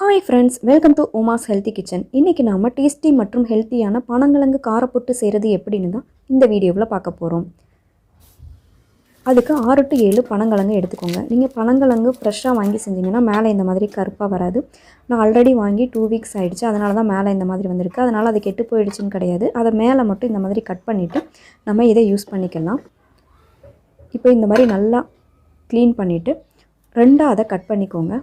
Hi friends welcome to Uma's healthy kitchen இன்றைக்கி நாம் tasty மற்றும் ஹெல்த்தியான பனங்கிழங்கு காரப்புட்டு செய்கிறது எப்படின்னு தான் இந்த வீடியோவில் பார்க்க போகிறோம் அதுக்கு ஆறு டு ஏழு பனங்கிழங்கு எடுத்துக்கோங்க. நீங்கள் பனங்கிழங்கு ஃப்ரெஷ்ஷாக வாங்கி செஞ்சீங்கன்னா மேலே இந்த மாதிரி கருப்பாக வராது. நான் ஆல்ரெடி வாங்கி டூ வீக்ஸ் ஆகிடுச்சு அதனால தான் மேலே இந்த மாதிரி வந்திருக்கு. அதனால் அது கெட்டு போயிடுச்சுன்னு கிடையாது. அதை மேலே மட்டும் இந்த மாதிரி கட் பண்ணிவிட்டு நம்ம இதை யூஸ் பண்ணிக்கலாம். இப்போ இந்த மாதிரி நல்லா க்ளீன் பண்ணிவிட்டு ரெண்டாக அதை கட் பண்ணிக்கோங்க.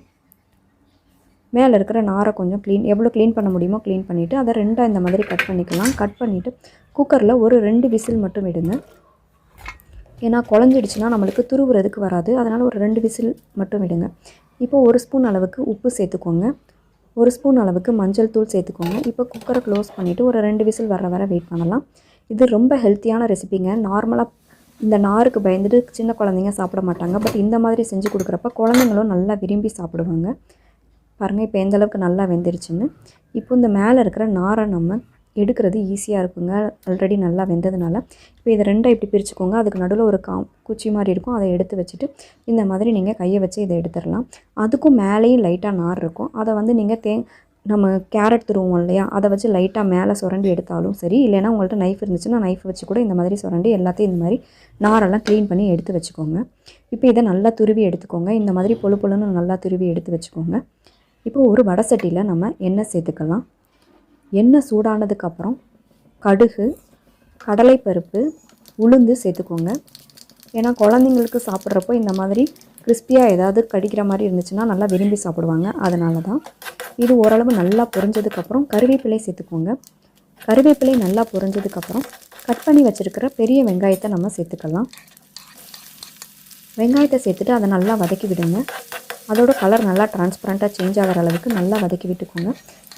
மேலே இருக்கிற நாரை கொஞ்சம் க்ளீன் எவ்வளோ க்ளீன் பண்ண முடியுமோ க்ளீன் பண்ணிவிட்டு அதை ரெண்டாக இந்த மாதிரி கட் பண்ணிக்கலாம். கட் பண்ணிவிட்டு குக்கரில் ஒரு ரெண்டு விசில் மட்டும் விடுங்க. ஏன்னா குழஞ்சிடுச்சுன்னா நம்மளுக்கு துருவுறதுக்கு வராது. அதனால் ஒரு ரெண்டு விசில் மட்டும் விடுங்க. இப்போ ஒரு ஸ்பூன் அளவுக்கு உப்பு சேர்த்துக்கோங்க. ஒரு ஸ்பூன் அளவுக்கு மஞ்சள் தூள் சேர்த்துக்கோங்க. இப்போ குக்கரை க்ளோஸ் பண்ணிவிட்டு ஒரு ரெண்டு விசில் வர வர வெயிட் பண்ணலாம். இது ரொம்ப ஹெல்த்தியான ரெசிபிங்க நார்மலாக இந்த நாருக்கு பயந்துட்டு சின்ன குழந்தைங்க சாப்பிட மாட்டாங்க. பட் இந்த மாதிரி செஞ்சு கொடுக்குறப்ப குழந்தைங்களும் நல்லா விரும்பி சாப்பிடுவாங்க. பாருங்கள் இப்போ எந்தளவுக்கு நல்லா வெந்துருச்சுன்னு. இப்போ இந்த மேலே இருக்கிற நாரை நம்ம எடுக்கிறது ஈஸியாக இருக்குங்க. ஆல்ரெடி நல்லா வெந்ததுனால. இப்போ இதை ரெண்டாக இப்படி பிரிச்சுக்கோங்க. அதுக்கு நடுவில் ஒரு கா குச்சி மாதிரி இருக்கும். அதை எடுத்து வச்சுட்டு இந்த மாதிரி நீங்கள் கையை வச்சு இதை எடுத்துடலாம். அதுக்கும் மேலேயும் லைட்டாக நார் இருக்கும். அதை வந்து நீங்கள் தே நம்ம கேரட் துருவோம் இல்லையா? அதை வச்சு லைட்டாக மேலே சுரண்டி எடுத்தாலும் சரி. இல்லைனா உங்கள்கிட்ட நைஃப் இருந்துச்சுன்னா நைஃப் வச்சு கூட இந்த மாதிரி சுரண்டி எல்லாத்தையும் இந்த மாதிரி நாரெல்லாம் க்ளீன் பண்ணி எடுத்து வச்சுக்கோங்க. இப்போ இதை நல்லா துருவி எடுத்துக்கோங்க. இந்த மாதிரி பொழு பொழுன்னு நல்லா துருவி எடுத்து வச்சுக்கோங்க. இப்போ ஒரு வடை சட்டியில் நம்ம எண்ணெய் சேர்த்துக்கலாம். எண்ணெய் சூடானதுக்கப்புறம் கடுகு கடலைப்பருப்பு உளுந்து சேர்த்துக்கோங்க. ஏன்னா குழந்தைங்களுக்கு சாப்பிட்றப்போ இந்த மாதிரி கிறிஸ்பியாக ஏதாவது கடிக்கிற மாதிரி இருந்துச்சுன்னா நல்லா விரும்பி சாப்பிடுவாங்க. அதனால தான் இது ஓரளவு நல்லா பொரிஞ்சதுக்கப்புறம் கருவேப்பிலை சேர்த்துக்கோங்க. கருவேப்பிலை நல்லா பொரிஞ்சதுக்கப்புறம் கட் பண்ணி வச்சுருக்கிற பெரிய வெங்காயத்தை நம்ம சேர்த்துக்கலாம். வெங்காயத்தை சேர்த்துட்டு அதை நல்லா வதக்கி விடுங்க. அதோட கலர் நல்லா டிரான்ஸ்பரண்ட்டாக சேஞ்ச் ஆகிற அளவுக்கு நல்லா வதக்கி விட்டுக்கோங்க.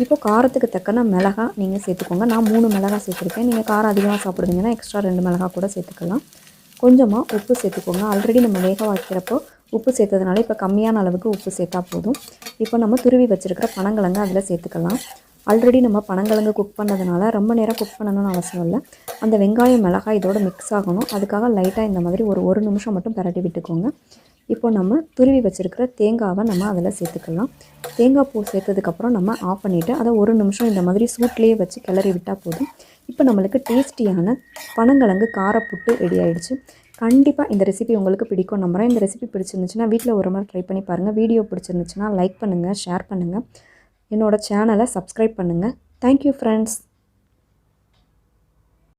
இப்போ காரத்துக்கு தக்கன மிளகா நீங்கள் சேர்த்துக்கோங்க. நான் மூணு மிளகா சேர்த்துருக்கேன். நீங்கள் காரம் அதிகமாக சாப்பிடுவீங்கன்னா எக்ஸ்ட்ரா ரெண்டு மிளகா கூட சேர்த்துக்கலாம். கொஞ்சமாக உப்பு சேர்த்துக்கோங்க. ஆல்ரெடி நம்ம வேக வைக்கிறப்போ உப்பு சேர்த்ததுனால இப்போ கம்மியான அளவுக்கு உப்பு சேர்த்தா போதும். இப்போ நம்ம துருவி வச்சுருக்கிற பனங்கிழங்கு அதில் சேர்த்துக்கலாம். ஆல்ரெடி நம்ம பனங்கிழங்கு குக் பண்ணதுனால ரொம்ப நேரம் குக் பண்ணணும்னு அவசியம் இல்லை. அந்த வெங்காயம் மிளகாய் இதோட மிக்ஸ் ஆகணும். அதுக்காக லைட்டாக இந்த மாதிரி ஒரு ஒரு நிமிஷம் மட்டும் பரட்டி விட்டுக்கோங்க. இப்போ நம்ம துருவி வச்சுருக்கிற தேங்காவை நம்ம அதில் சேர்த்துக்கலாம். தேங்காய் பூ சேர்த்ததுக்கப்புறம் நம்ம ஆஃப் பண்ணிவிட்டு அதை ஒரு நிமிஷம் இந்த மாதிரி சூட்லேயே வச்சு கிளறி விட்டால் போதும். இப்போ நம்மளுக்கு டேஸ்டியான பனங்கிழங்கு காரப்புட்டு ரெடி ஆகிடுச்சு கண்டிப்பாக இந்த ரெசிபி உங்களுக்கு பிடிக்கும் நம்புகிறேன் இந்த ரெசிபி பிடிச்சிருந்துச்சுன்னா வீட்டில் ஒரு முறை ட்ரை பண்ணி பாருங்கள் வீடியோ பிடிச்சிருந்துச்சுன்னா லைக் பண்ணுங்கள் ஷேர் பண்ணுங்கள் என்னோடய சேனலை சப்ஸ்கிரைப் பண்ணுங்கள் தேங்க்யூ ஃப்ரெண்ட்ஸ்